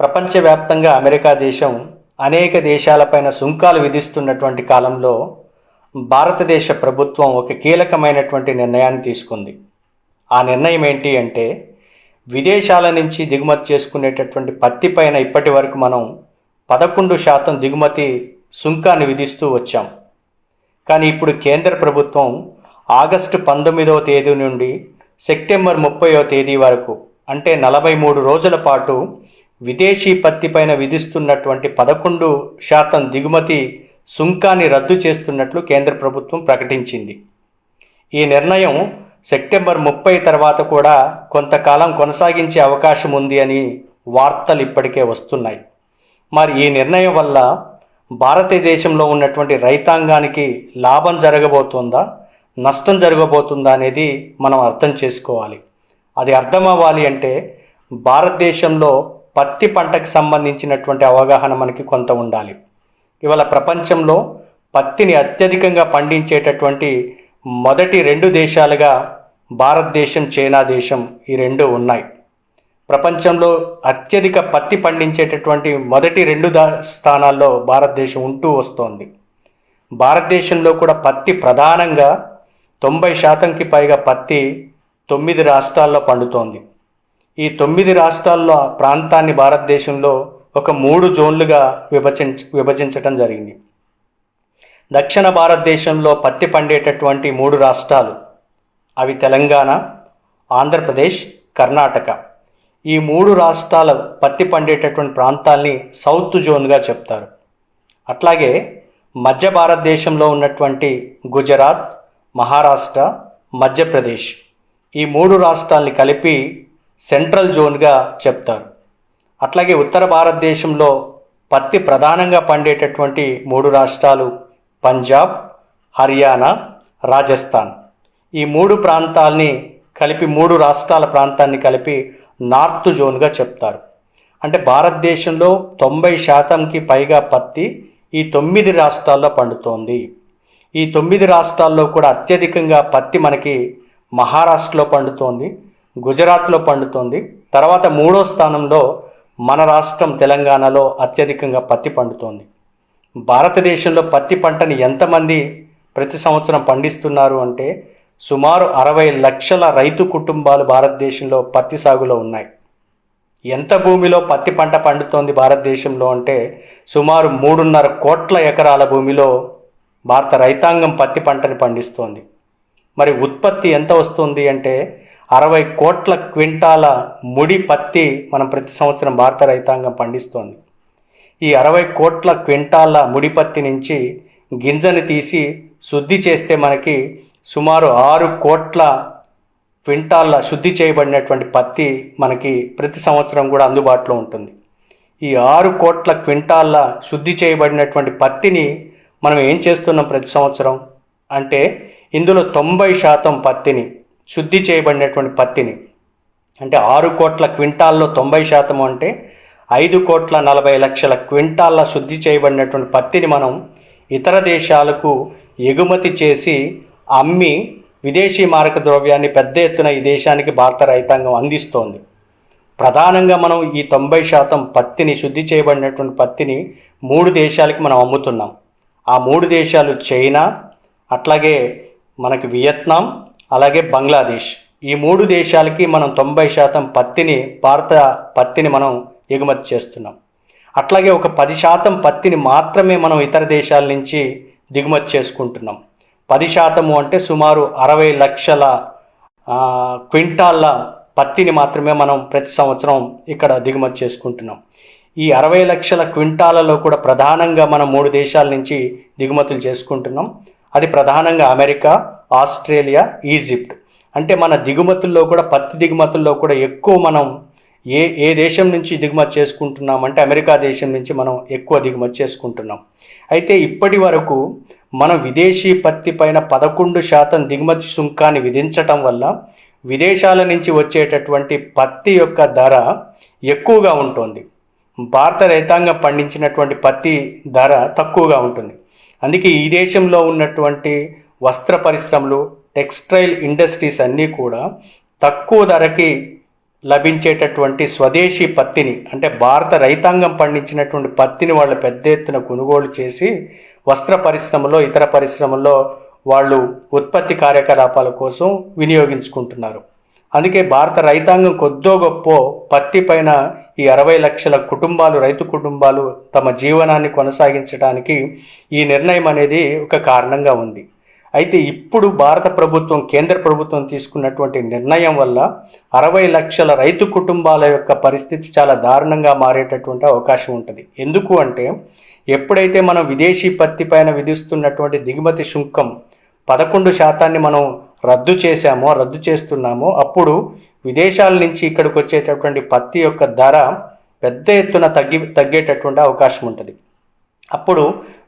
ప్రపంచవ్యాప్తంగా అమెరికా దేశం అనేక దేశాలపైన సుంకాలు విధిస్తున్నటువంటి కాలంలో భారతదేశ ప్రభుత్వం ఒక కీలకమైనటువంటి నిర్ణయాన్ని తీసుకుంది. ఆ నిర్ణయం ఏంటి అంటే విదేశాల నుంచి దిగుమతి చేసుకునేటటువంటి పత్తి పైన ఇప్పటి వరకు మనం పదకొండు శాతం దిగుమతి సుంకాన్ని విధిస్తూ వచ్చాం. కానీ ఇప్పుడు కేంద్ర ప్రభుత్వం ఆగస్టు పంతొమ్మిదవ తేదీ నుండి సెప్టెంబర్ ముప్పైవ తేదీ వరకు అంటే నలభై మూడు రోజుల పాటు విదేశీ పత్తి పైన విధిస్తున్నటువంటి పదకొండు శాతం దిగుమతి సుంకాన్ని రద్దు చేస్తున్నట్లు కేంద్ర ప్రభుత్వం ప్రకటించింది. ఈ నిర్ణయం సెప్టెంబర్ ముప్పై తర్వాత కూడా కొంతకాలం కొనసాగించే అవకాశం ఉంది అని వార్తలు ఇప్పటికే వస్తున్నాయి. మరి ఈ నిర్ణయం వల్ల భారతదేశంలో ఉన్నటువంటి రైతాంగానికి లాభం జరగబోతుందా? నష్టం జరగబోతుందా అనేది మనం అర్థం చేసుకోవాలి. అది అర్థం అవ్వాలి అంటే భారతదేశంలో పత్తి పంటకు సంబంధించినటువంటి అవగాహన మనకి కొంత ఉండాలి. ఇవాళ ప్రపంచంలో పత్తిని అత్యధికంగా పండించేటటువంటి మొదటి రెండు దేశాలుగా భారతదేశం చైనా దేశం ఈ రెండు ఉన్నాయి. ప్రపంచంలో అత్యధిక పత్తి పండించేటటువంటి మొదటి రెండు దా స్థానాల్లో భారతదేశం ఉంటూ వస్తోంది. భారతదేశంలో కూడా పత్తి ప్రధానంగా తొంభై శాతంకి పైగా పత్తి తొమ్మిది రాష్ట్రాల్లో పండుతోంది. ఈ తొమ్మిది రాష్ట్రాల్లో ఆ ప్రాంతాన్ని భారతదేశంలో ఒక మూడు జోన్లుగా విభజించ విభజించటం జరిగింది. దక్షిణ భారతదేశంలో పత్తి పండేటటువంటి మూడు రాష్ట్రాలు అవి తెలంగాణ ఆంధ్రప్రదేశ్ కర్ణాటక. ఈ మూడు రాష్ట్రాల పత్తి పండేటటువంటి ప్రాంతాల్ని సౌత్ జోన్గా చెప్తారు. అట్లాగే మధ్య భారతదేశంలో ఉన్నటువంటి గుజరాత్ మహారాష్ట్ర మధ్యప్రదేశ్ ఈ మూడు రాష్ట్రాల్ని కలిపి సెంట్రల్ జోన్గా చెప్తారు. అట్లాగే ఉత్తర భారతదేశంలో పత్తి ప్రధానంగా పండేటటువంటి మూడు రాష్ట్రాలు పంజాబ్ హర్యానా రాజస్థాన్. ఈ మూడు ప్రాంతాల్ని కలిపి మూడు రాష్ట్రాల ప్రాంతాన్ని కలిపి నార్త్ జోన్గా చెప్తారు. అంటే భారతదేశంలో తొంభై శాతంకి పైగా పత్తి ఈ తొమ్మిది రాష్ట్రాల్లో పండుతోంది. ఈ తొమ్మిది రాష్ట్రాల్లో కూడా అత్యధికంగా పత్తి మనకి మహారాష్ట్రలో పండుతోంది. గుజరాత్లో పండుతోంది. తర్వాత మూడో స్థానంలో మన రాష్ట్రం తెలంగాణలో అత్యధికంగా పత్తి పండుతోంది. భారతదేశంలో పత్తి పంటని ఎంతమంది ప్రతి సంవత్సరం పండిస్తున్నారు అంటే సుమారు అరవై లక్షల రైతు కుటుంబాలు భారతదేశంలో పత్తి సాగులో ఉన్నాయి. ఎంత భూమిలో పత్తి పంట పండుతోంది భారతదేశంలో అంటే సుమారు మూడున్నర కోట్ల ఎకరాల భూమిలో భారత రైతాంగం పత్తి పంటని పండిస్తోంది. మరి ఉత్పత్తి ఎంత వస్తుంది అంటే అరవై కోట్ల క్వింటాల ముడి పత్తి మనం ప్రతి సంవత్సరం భారత రైతాంగం పండిస్తోంది. ఈ అరవై కోట్ల క్వింటాల ముడి పత్తి నుంచి గింజని తీసి శుద్ధి చేస్తే మనకి సుమారు ఆరు కోట్ల క్వింటాల్ల శుద్ధి చేయబడినటువంటి పత్తి మనకి ప్రతి సంవత్సరం కూడా అందుబాటులో ఉంటుంది. ఈ ఆరు కోట్ల క్వింటాల్ల శుద్ధి చేయబడినటువంటి పత్తిని మనం ఏం చేస్తున్నాం ప్రతి సంవత్సరం? అంటే ఇందులో తొంభై శాతం పత్తిని శుద్ధి చేయబడినటువంటి పత్తిని. అంటే ఆరు కోట్ల క్వింటాల్లో తొంభై శాతం అంటే ఐదు కోట్ల నలభై లక్షల క్వింటాల్ల శుద్ధి చేయబడినటువంటి పత్తిని మనం ఇతర దేశాలకు ఎగుమతి చేసి అమ్మి విదేశీ మారక ద్రవ్యాన్ని పెద్ద ఎత్తున ఈ దేశానికి భారత రైతాంగం అందిస్తోంది. ప్రధానంగా మనం ఈ తొంభై శాతం పత్తిని శుద్ధి చేయబడినటువంటి పత్తిని మూడు దేశాలకి మనం అమ్ముతున్నాం. ఆ మూడు దేశాలు చైనా అట్లాగే మనకి వియత్నాం అలాగే బంగ్లాదేశ్. ఈ మూడు దేశాలకి మనం తొంభై శాతం పత్తిని భారత పత్తిని మనం ఎగుమతి చేస్తున్నాం. అట్లాగే ఒక పది శాతం పత్తిని మాత్రమే మనం ఇతర దేశాల నుంచి దిగుమతి చేసుకుంటున్నాం. పది శాతము అంటే సుమారు అరవై లక్షల క్వింటాళ్ళ పత్తిని మాత్రమే మనం ప్రతి సంవత్సరం ఇక్కడ దిగుమతి చేసుకుంటున్నాం. ఈ అరవై లక్షల క్వింటాలలో కూడా ప్రధానంగా మనం మూడు దేశాల నుంచి దిగుమతులు చేసుకుంటున్నాం. అది ప్రధానంగా అమెరికా ఆస్ట్రేలియా ఈజిప్ట్. అంటే మన దిగుమతుల్లో కూడా పత్తి దిగుమతుల్లో కూడా ఎక్కువ మనం ఏ ఏ దేశం నుంచి దిగుమతి చేసుకుంటున్నాం అంటే అమెరికా దేశం నుంచి మనం ఎక్కువ దిగుమతి చేసుకుంటున్నాం. అయితే ఇప్పటి వరకు మనం విదేశీ పత్తి పైన పదకొండు శాతం దిగుమతి సుంకాన్ని విధించటం వల్ల విదేశాల నుంచి వచ్చేటటువంటి పత్తి యొక్క ధర ఎక్కువగా ఉంటుంది. భారత రైతాంగం పండించినటువంటి పత్తి ధర తక్కువగా ఉంటుంది. అందుకే ఈ దేశంలో ఉన్నటువంటి వస్త్ర పరిశ్రమలు టెక్స్టైల్ ఇండస్ట్రీస్ అన్నీ కూడా తక్కువ ధరకి లభించేటటువంటి స్వదేశీ పత్తిని అంటే భారత రైతాంగం పండించినటువంటి పత్తిని వాళ్ళు పెద్ద ఎత్తున కొనుగోలు చేసి వస్త్ర పరిశ్రమలో ఇతర పరిశ్రమల్లో వాళ్ళు ఉత్పత్తి కార్యకలాపాల కోసం వినియోగించుకుంటున్నారు. అందుకే భారత రైతాంగం కొద్దో గొప్ప పత్తి పైన ఈ అరవై లక్షల కుటుంబాలు రైతు కుటుంబాలు తమ జీవనాన్ని కొనసాగించడానికి ఈ నిర్ణయం అనేది ఒక కారణంగా ఉంది. అయితే ఇప్పుడు భారత ప్రభుత్వం కేంద్ర ప్రభుత్వం తీసుకున్నటువంటి నిర్ణయం వల్ల అరవై లక్షల రైతు కుటుంబాల యొక్క పరిస్థితి చాలా దారుణంగా మారేటటువంటి అవకాశం ఉంటుంది. ఎందుకు అంటే ఎప్పుడైతే మనం విదేశీ పత్తి పైన విధిస్తున్నటువంటి దిగుమతి సుంకం పదకొండు శాతాన్ని మనం రద్దు చేశామో రద్దు చేస్తున్నామో అప్పుడు విదేశాల నుంచి ఇక్కడికి వచ్చేటటువంటి పత్తి యొక్క ధర పెద్ద ఎత్తున తగ్గి తగ్గేటటువంటి అవకాశం ఉంటుంది. అప్పుడు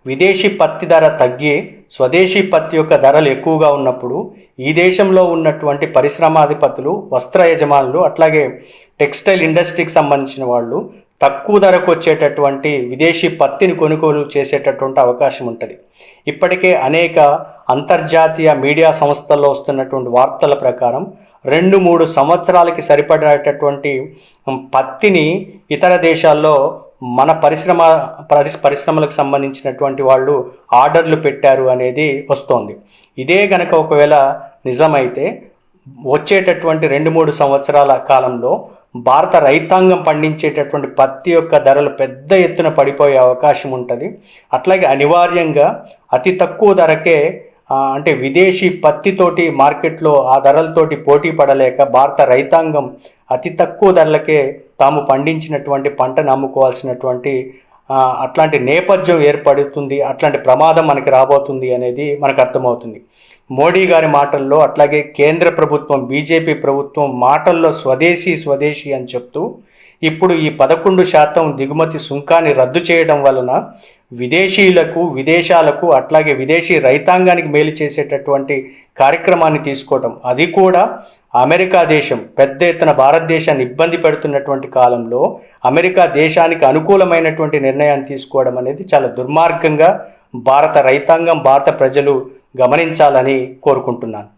విదేశీ పత్తి ధర తగ్గి స్వదేశీ పత్తి యొక్క ధరలు ఎక్కువగా ఉన్నప్పుడు ఈ దేశంలో ఉన్నటువంటి పరిశ్రమాధిపతులు వస్త్ర యజమానులు అట్లాగే టెక్స్టైల్ ఇండస్ట్రీకి సంబంధించిన వాళ్ళు తక్కువ ధరకు వచ్చేటటువంటి విదేశీ పత్తిని కొనుగోలు చేసేటటువంటి అవకాశం ఉంటుంది. ఇప్పటికే అనేక అంతర్జాతీయ మీడియా సంస్థల్లో వస్తున్నటువంటి వార్తల ప్రకారం రెండు మూడు సంవత్సరాలకి సరిపడేటటువంటి పత్తిని ఇతర దేశాల్లో మన పరిశ్రమ పరి పరిశ్రమలకు సంబంధించినటువంటి వాళ్ళు ఆర్డర్లు పెట్టారు అనేది వస్తోంది. ఇదే గనక ఒకవేళ నిజమైతే వచ్చేటటువంటి రెండు మూడు సంవత్సరాల కాలంలో భారత రైతాంగం పండించేటటువంటి పత్తి యొక్క ధరలు పెద్ద ఎత్తున పడిపోయే అవకాశం ఉంటుంది. అట్లాగే అనివార్యంగా అతి తక్కువ ధరకే అంటే విదేశీ పత్తితోటి మార్కెట్లో ఆ ధరలతోటి పోటీ పడలేక భారత రైతాంగం అతి తక్కువ ధరలకే తాము పండించినటువంటి పంటను అమ్ముకోవాల్సినటువంటి అట్లాంటి నేపథ్యం ఏర్పడుతుంది అట్లాంటి ప్రమాదం మనకి రాబోతుంది అనేది మనకు అర్థమవుతుంది. మోడీ గారి మాటల్లో అట్లాగే కేంద్ర ప్రభుత్వం బీజేపీ ప్రభుత్వం మాటల్లో స్వదేశీ స్వదేశీ అని చెప్తూ ఇప్పుడు ఈ పదకొండు శాతం దిగుమతి సుంకాన్ని రద్దు చేయడం వలన విదేశీయులకు విదేశాలకు అట్లాగే విదేశీ రైతాంగానికి మేలు చేసేటటువంటి కార్యక్రమాన్ని తీసుకోవటం. అది కూడా అమెరికా దేశం పెద్ద ఎత్తున భారతదేశాన్ని ఇబ్బంది పెడుతున్నటువంటి కాలంలో అమెరికా దేశానికి అనుకూలమైనటువంటి నిర్ణయాన్ని తీసుకోవడం అనేది చాలా దుర్మార్గంగా భారత రైతాంగం భారత ప్రజలు గమనించాలని కోరుకుంటున్నాను.